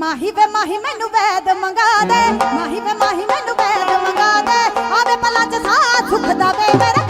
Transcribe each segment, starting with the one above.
ਮਾਹੀ ਵੇ ਮਾਹੀ ਮੈਨੂੰ ਵੈਦ ਮੰਗਾ ਦੇ। ਮਾਹੀ ਵੇ ਮਾਹੀ ਮੈਨੂੰ ਵੈਦ ਮੰਗਾ ਦੇ। ਆਵੇ ਪਲਾਂ ਚ ਸਾਹ ਸੁੱਖ ਦਾ ਵੇ ਮੇਰਾ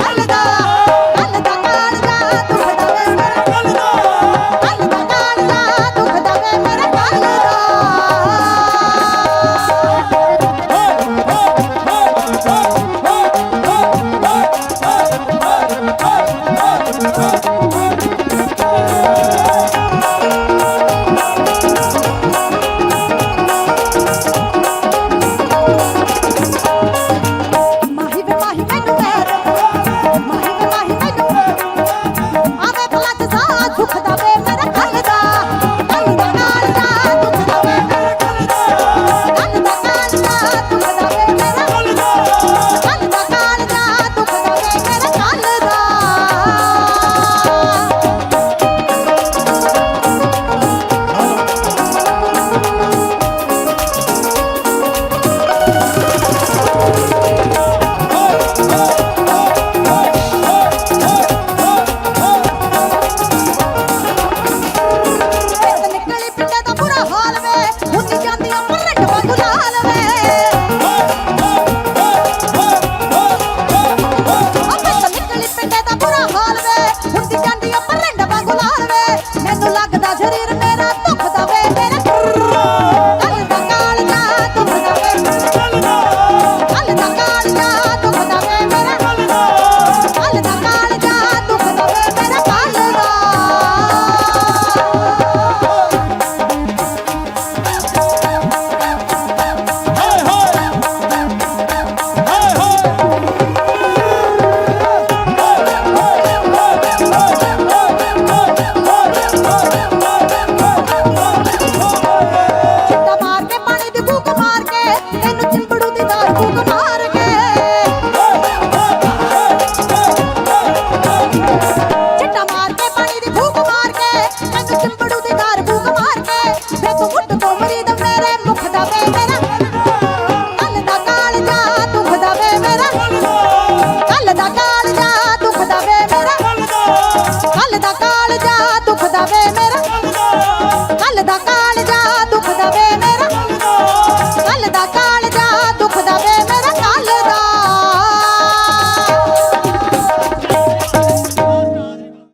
Yeah.